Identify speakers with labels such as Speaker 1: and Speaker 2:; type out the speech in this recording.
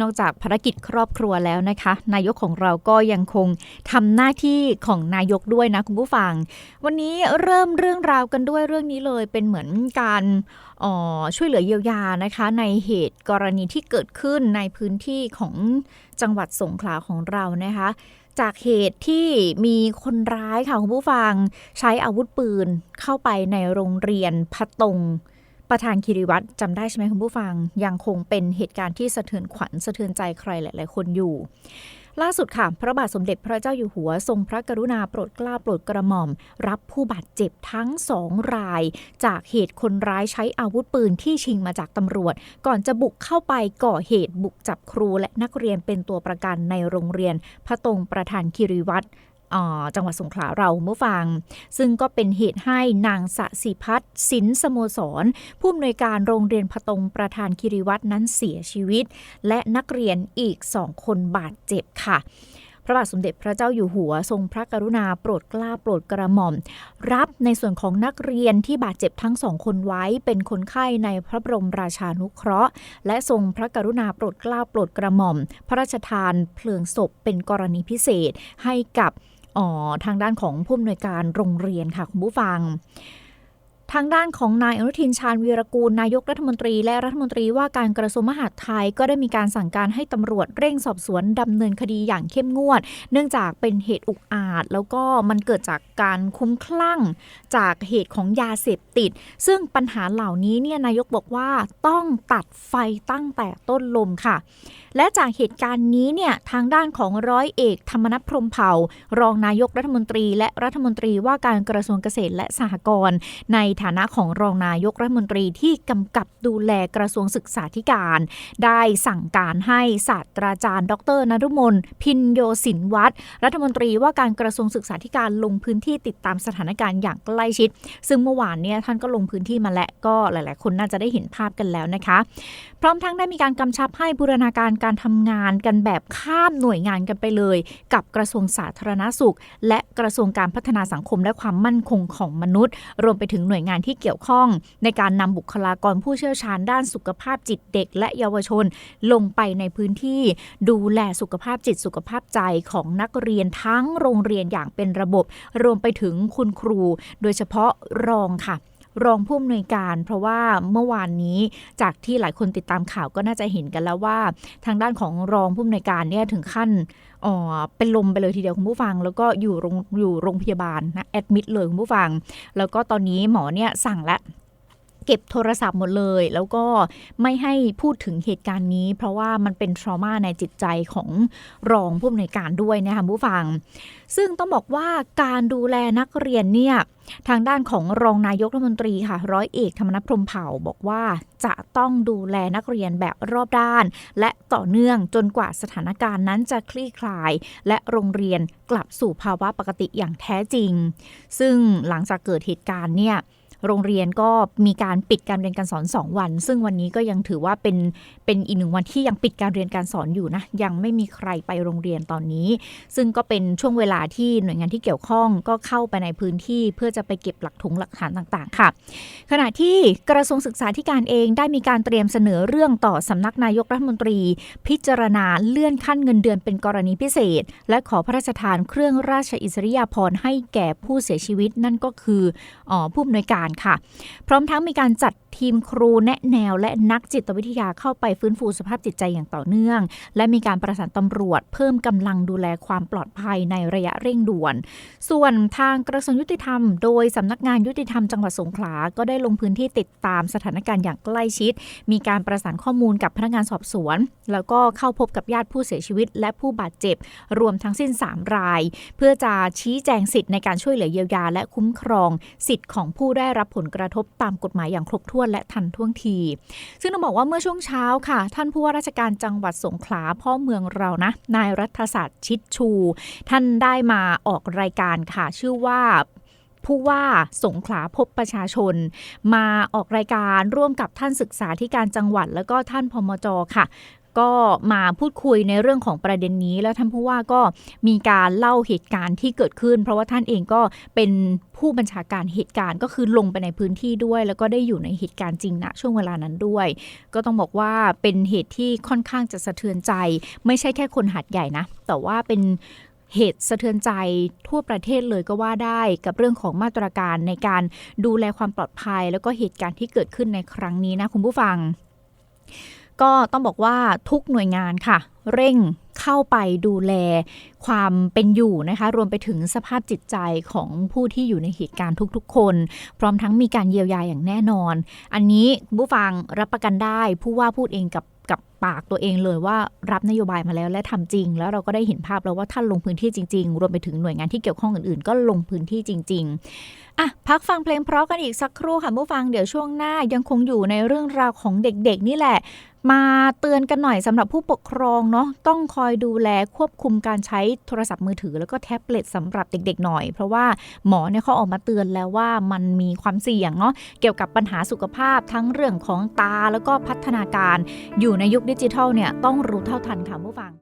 Speaker 1: นอกจากภารกิจครอบครัวแล้วนะคะ นายกของเราก็ยังคงทำหน้าที่ของนายกด้วยนะคุณผู้ฟัง วันนี้เริ่มเรื่องราวกันด้วยเรื่องนี้เลยเป็นเหมือนการช่วยเหลือเยียวยานะคะ ในเหตุกรณีที่เกิดขึ้นในพื้นที่ของจังหวัดสงขลาของเรานะคะ จากเหตุที่มีคนร้ายค่ะคุณผู้ฟัง ใช้อาวุธปืนเข้าไปในโรงเรียนพัตง ประธานคิริวัตรจำได้ใช่ไหมคุณผู้ฟัง ยังคงเป็นเหตุการณ์ที่สะเทือนขวัญสะเทือนใจใครหลาย ๆ คนอยู่ ล่าสุดค่ะ พระบาทสมเด็จพระเจ้าอยู่หัว ทรงพระกรุณาโปรดเกล้าโปรดกระหม่อม รับผู้บาดเจ็บทั้งสองราย จากเหตุคนร้ายใช้อาวุธปืนที่ชิงมาจากตำรวจ ก่อนจะบุกเข้าไปก่อเหตุบุกจับครูและนักเรียนเป็นตัวประกันในโรงเรียน พระตรงประธานคิริวัตร จังหวัดสงขลาเราเมื่อฟัง ซึ่งก็เป็นเหตุให้นางสสิพัฒน์สินสโมสร ผู้อำนวยการโรงเรียนพตงประธานคิริวัตรนั้นเสียชีวิต และนักเรียนอีกสองคนบาดเจ็บค่ะพระบาทสมเด็จพระเจ้าอยู่หัวทรงพระกรุณาโปรดเกล้าโปรดกระหม่อม รับในส่วนของนักเรียนที่บาดเจ็บทั้งสองคนไว้เป็นคนไข้ในพระบรมราชานุเคราะห์ และทรงพระกรุณาโปรดเกล้าโปรดกระหม่อม พระราชทานเพลิงศพเป็นกรณีพิเศษให้กับ ทางด้านของผู้อำนวยการโรงเรียนค่ะคุณผู้ฟัง ทางด้านของนายอนุทินชาญวีรกูล นายกรัฐมนตรี และรัฐมนตรีว่าการกระทรวงมหาดไทยก็ได้มีการสั่งการให้ตำรวจเร่งสอบสวนดำเนินคดีอย่างเข้มงวด เนื่องจากเป็นเหตุอุกอาจ แล้วก็มันเกิดจากการคุ้มคลั่งจากเหตุของยาเสพติด ซึ่งปัญหาเหล่านี้เนี่ยนายกบอกว่าต้องตัดไฟตั้งแต่ต้นลมค่ะ และจากเหตุการณ์นี้เนี่ยทางด้านของร้อยเอก ธรรมนัฐพรมเผ่ารองนายกรัฐมนตรี และรัฐมนตรีว่าการกระทรวงเกษตรและสหกรณ์ในฐานะของรองนายกรัฐมนตรีที่กำกับดูแลกระทรวงศึกษาธิการ ได้สั่งการให้ศาสตราจารย์ ดรนรุมนพินโยสินวัตรรัฐมนตรีว่าการกระทรวงศึกษาธิการลงพื้นที่ติดตามสถานการณ์อย่างใกล้ชิด ซึ่งเมื่อวานเนี่ยท่านก็ลงพื้นที่มาและก็หลาย ๆ คนน่าจะได้เห็นภาพกันแล้วนะคะพร้อมทั้งได้มีการกำชับให้บูรณาการการทำงานกันแบบข้ามหน่วยงานกันไปเลย กับกระทรวงสาธารณาสุข และกระทรวงการพัฒนาสังคมและความมั่นคงของมนุษย์ รวมไปถึงหน่วยงานที่เกี่ยวข้อง ในการนำบุคลากรผู้เชี่ยวชาญด้านสุขภาพจิตเด็ก และเยาวชน ลงไปในพื้นที่ ดูแลสุขภาพจิตสุขภาพใจของนักเรียนทั้งโรงเรียนอย่างเป็นระบบ รวมไปถึงคุณครู โดยเฉพาะรองค่ะ รองผู้อำนวยการ เพราะว่าเมื่อวานนี้จากที่หลายคนติดตามข่าวก็น่าจะเห็นกันแล้วว่า ทางด้านของรองผู้อำนวยการเนี่ยถึงขั้นอ๋อเป็นลมไปเลยทีเดียวคุณผู้ฟัง แล้วก็อยู่โรงอยู่โรงพยาบาลนะแอดมิดเลยคุณผู้ฟัง แล้วก็ตอนนี้หมอเนี่ยสั่งแล้ว เก็บโทรศัพท์หมดเลย แล้วก็ไม่ให้พูดถึงเหตุการณ์นี้ เพราะว่ามันเป็นทรมาในจิตใจของรองผู้อำนวยการด้วยนะคะผู้ฟัง ซึ่งต้องบอกว่าการดูแลนักเรียนเนี่ยทางด้านของรองนายกรัฐมนตรีค่ะร้อยเอกธรรมนัฐพรมเผ่าบอกว่าจะต้องดูแลนักเรียนแบบรอบด้าน และต่อเนื่องจนกว่าสถานการณ์นั้นจะคลี่คลาย และโรงเรียนกลับสู่ภาวะปกติอย่างแท้จริง ซึ่งหลังจากเกิดเหตุการณ์เนี่ย โรงเรียนก็มีการปิดการเรียนการสอน 2 วัน ซึ่งวันนี้ก็ยังถือว่าเป็นเป็นอีกหนึ่งวันที่ยังปิดการเรียนการสอนอยู่นะ ยังไม่มีใครไปโรงเรียนตอนนี้ ซึ่งก็เป็นช่วงเวลาที่หน่วยงานที่เกี่ยวข้องก็เข้าไปในพื้นที่ เพื่อจะไปเก็บหลักถุงหลักฐานต่างๆ ค่ะ ขณะที่กระทรวงศึกษาธิการเองได้มีการเตรียมเสนอเรื่องต่อสำนักนายกรัฐมนตรี พิจารณาเลื่อนขั้นเงินเดือนเป็นกรณีพิเศษ และขอพระราชทานเครื่องราชอิสริยาภรณ์ให้แก่ผู้เสียชีวิตนั่นก็คืออผู้อำนวยการค่ะ พร้อมทั้งมีการจัด ทีมครูแนะแนวและนักจิตวิทยาเข้าไปฟื้นฟูสภาพจิตใจอย่างต่อเนื่อง และมีการประสานตำรวจ เพิ่มกำลังดูแลความปลอดภัยในระยะเร่งด่วน ส่วนทางกระทรวงยุติธรรม โดยสำนักงานยุติธรรมจังหวัดสงขลา ก็ได้ลงพื้นที่ติดตามสถานการณ์อย่างใกล้ชิด มีการประสานข้อมูลกับพนักงานสอบสวน แล้วก็เข้าพบกับญาติผู้เสียชีวิต และผู้บาดเจ็บ รวมทั้งสิ้น 3 ราย เพื่อจะชี้แจงสิทธิ์ในการช่วยเหลือเยียวยา และคุ้มครอง สิทธิ์ของผู้ได้รับผลกระทบตามกฎหมายอย่างครบถ้วนและทันท่วงที ซึ่งต้องบอกว่าเมื่อช่วงเช้าค่ะ ท่านผู้ว่าราชการจังหวัดสงขลาพ่อเมืองเรานะ นายรัฐศาสตร์ชิดชู ท่านได้มาออกรายการค่ะ ชื่อว่าผู้ว่าสงขลาพบประชาชน มาออกรายการร่วมกับท่านศึกษาที่การจังหวัดแล้วก็ท่านพมจค่ะ ก็มาพูดคุยในเรื่องของประเด็นนี้ แล้วท่านผู้ว่าก็มีการเล่าเหตุการณ์ที่เกิดขึ้น เพราะว่าท่านเองก็เป็นผู้บัญชาการเหตุการณ์ก็คือลงไปในพื้นที่ด้วย แล้วก็ได้อยู่ในเหตุการณ์จริงณช่วงเวลานั้นด้วย ก็ต้องบอกว่าเป็นเหตุที่ค่อนข้างจะสะเทือนใจ ไม่ใช่แค่คนหัดใหญ่นะ แต่ว่าเป็นเหตุสะเทือนใจทั่วประเทศเลยก็ว่าได้กับเรื่องของมาตรการในการดูแลความปลอดภัย แล้วก็เหตุการณ์ที่เกิดขึ้นในครั้งนี้นะคุณผู้ฟัง ก็ต้องบอกว่าทุกหน่วยงานค่ะ เร่งเข้าไปดูแลความเป็นอยู่นะคะ รวมไปถึงสภาพจิตใจของผู้ที่อยู่ในเหตุการณ์ทุกๆ คน พร้อมทั้งมีการเยียวยาอย่างแน่นอน อันนี้คุณผู้ฟังรับประกันได้ผู้ว่าพูดเองกับกับปากตัวเองเลยว่ารับนโยบายมาแล้วและทำจริง แล้วเราก็ได้เห็นภาพแล้วว่าท่านลงพื้นที่จริง ๆ รวมไปถึงหน่วยงานที่เกี่ยวข้องอื่นๆ ก็ลงพื้นที่จริง ๆอะพักฟังเพลงเพราะกันอีกสักครู่ค่ะผู้ฟังเดี๋ยวช่วงหน้ายังคงอยู่ในเรื่องราวของเด็กๆ นี่แหละ มาเตือนกันหน่อยสำหรับผู้ปกครองเนาะต้องคอยดูแลควบคุมการใช้โทรศัพท์มือถือ แล้วก็แท็บเล็ตสำหรับเด็กๆหน่อย เพราะว่าหมอเนี่ยเขาออกมาเตือนแล้วว่ามันมีความเสี่ยงเนาะเกี่ยวกับปัญหาสุขภาพทั้งเรื่องของตาแล้วก็พัฒนาการ อยู่ในยุคดิจิทัลเนี่ยต้องรู้เท่าทันค่ะผู้ฟัง